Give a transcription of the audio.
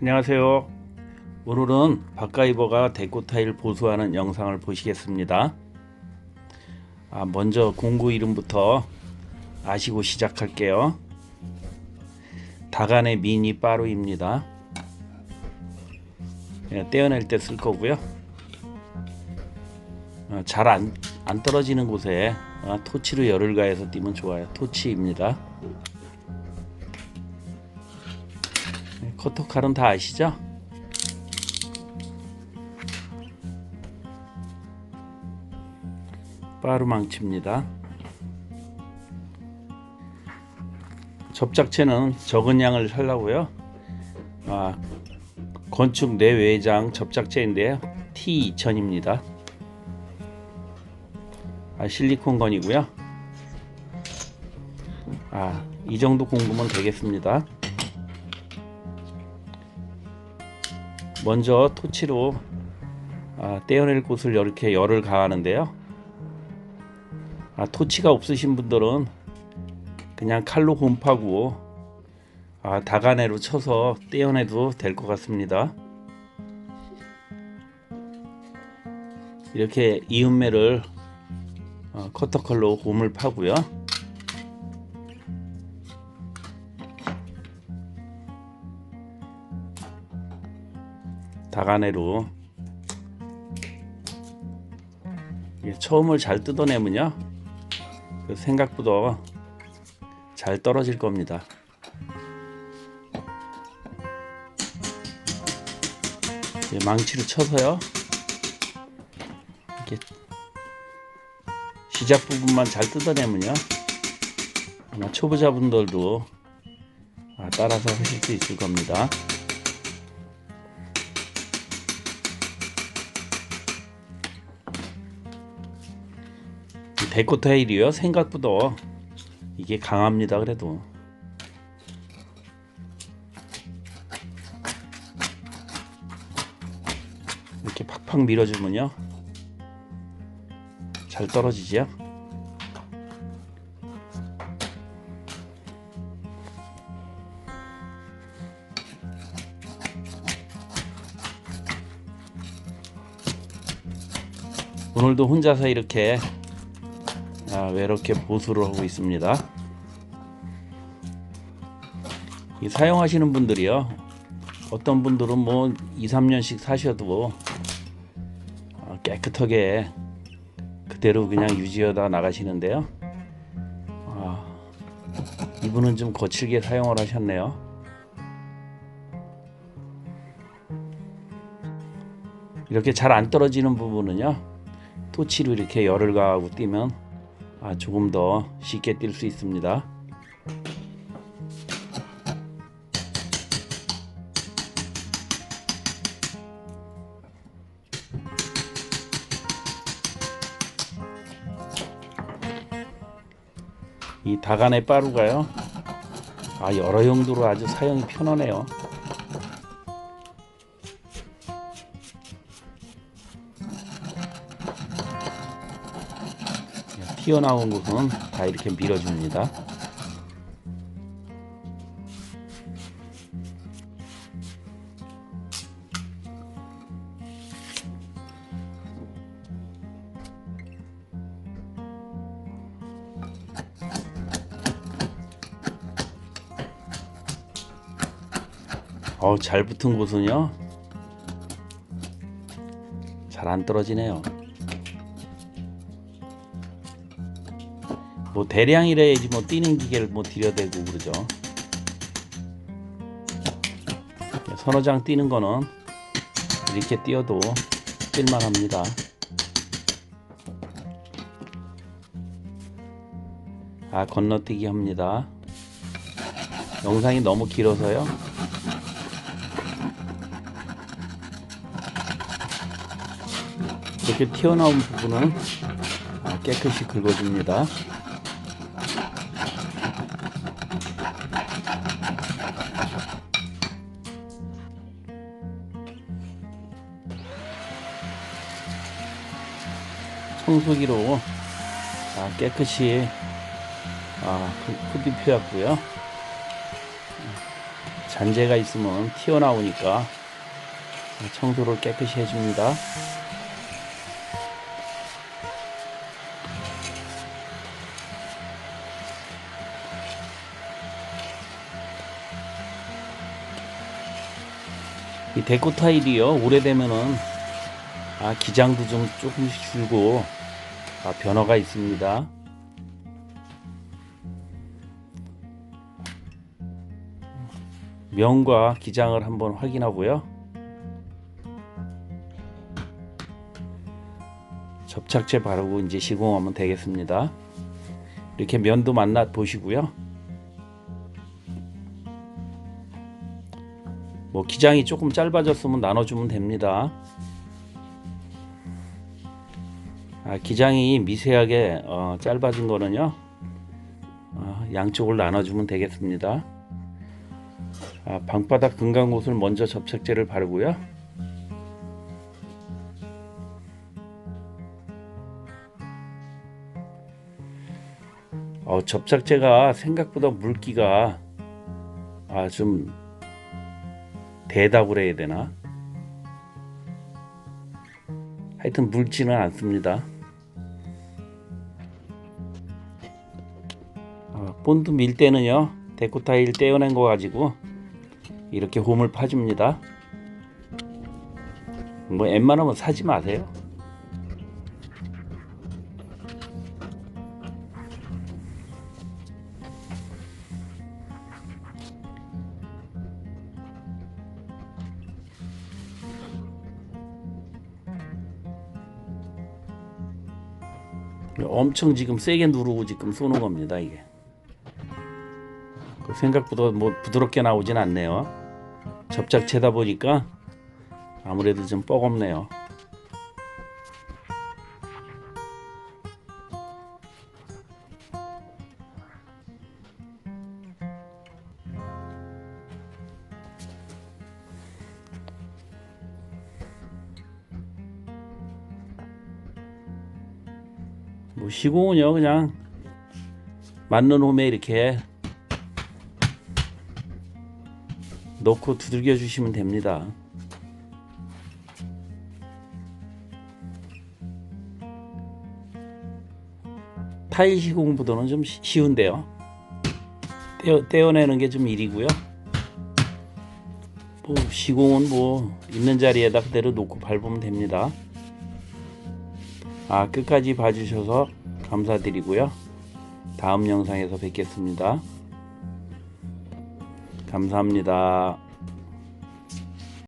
안녕하세요. 오늘은 박가이버가 데코 타일 보수하는 영상을 보시겠습니다. 아, 먼저 공구 이름부터 아시고 시작할게요. 다간의 미니 빠루입니다. 예, 떼어낼 때 쓸 거고요. 어, 잘안 안 떨어지는 곳에 어, 토치로 열을 가해서 띄면 좋아요. 토치입니다. 네, 커터칼은 다 아시죠? 빠루망치입니다. 접착체는 적은 양을 살라고요. 아, 건축 내외장 접착제인데요. T2000입니다. 아, 실리콘 건이고요. 아, 이 정도 공구면 되겠습니다. 먼저 토치로 아, 떼어낼 곳을 이렇게 열을 가하는데요. 아, 토치가 없으신 분들은 그냥 칼로 곰파고 아, 다가내로 쳐서 떼어내도 될 것 같습니다. 이렇게 이음매를 어, 커터칼로 곰을 파고요. 다가내로. 처음을 잘 뜯어내면요 그 생각보다 잘 떨어질 겁니다. 망치로 쳐서요. 이렇게 시작 부분만 잘 뜯어내면요 아마 초보자분들도 아, 따라서 하실 수 있을 겁니다 데코 타일이요? 생각보다 이게 강합니다 그래도. 이렇게 팍팍 밀어주면요. 잘 떨어지죠 오늘도 혼자서 이렇게 아, 외롭게 보수를 하고 있습니다. 이 사용하시는 분들이요. 어떤 분들은 뭐 2, 3년씩 사셔도 아, 깨끗하게 그대로 그냥 유지하다 나가시는데요. 아, 이분은 좀 거칠게 사용을 하셨네요. 이렇게 잘 안 떨어지는 부분은요. 토치로 이렇게 열을 가하고 아, 조금 더 쉽게 뛸 수 있습니다. 이 다간의 빠루가요. 아, 여러 용도로 아주 사용이 편하네요. 튀어나온 곳은 다 이렇게 밀어줍니다. 어우, 잘 붙은 곳은요. 잘 안 떨어지네요. 뭐 대량이래야지 뭐 뛰는 기계를 뭐 들여대고 그러죠. 서너 장 뛰는 거는 이렇게 뛰어도 뛸만 합니다. 아 건너뛰기 합니다. 영상이 너무 길어서요. 이렇게 튀어나온 부분은 아, 깨끗이 긁어줍니다. 청소기로 아, 깨끗이 아, 흡입해왔고요. 잔재가 있으면 튀어나오니까 청소를 깨끗이 해줍니다. 이 데코 타일이요 오래되면은 아 기장도 좀 조금씩 줄고 아, 변화가 있습니다. 면과 기장을 한번 확인하고요. 접착제 바르고 이제 시공하면 되겠습니다. 이렇게 면도 만나 보시고요. 뭐 기장이 조금 짧아졌으면 나눠주면 됩니다. 아, 기장이 미세하게 어, 짧아진 거는요 어, 양쪽을 나눠주면 되겠습니다. 아, 방바닥 금간 곳을 먼저 접착제를 바르고요. 어, 접착제가 생각보다 물기가 아, 좀 대답을 해야 되나? 하여튼 묽지는 않습니다. 본드 밀 때는요 데코 타일 떼어낸 거 가지고 이렇게 홈을 파줍니다. 뭐 웬만하면 사지 마세요. 엄청 지금 세게 누르고 지금 쏘는 겁니다 이게 그 생각보다 뭐 부드럽게 나오진 않네요. 접착제다 보니까 아무래도 좀 뻐겁네요. 뭐 시공은요 그냥 맞는 홈에 이렇게 넣고 두들겨 주시면 됩니다. 타일 시공보다는 좀 시- 쉬운데요. 떼어, 떼어내는 게 좀 일이고요. 뭐 시공은 뭐 있는 자리에다 그대로 놓고 밟으면 됩니다. 아, 끝까지 봐주셔서 감사드리고요. 다음 영상에서 뵙겠습니다. 감사합니다.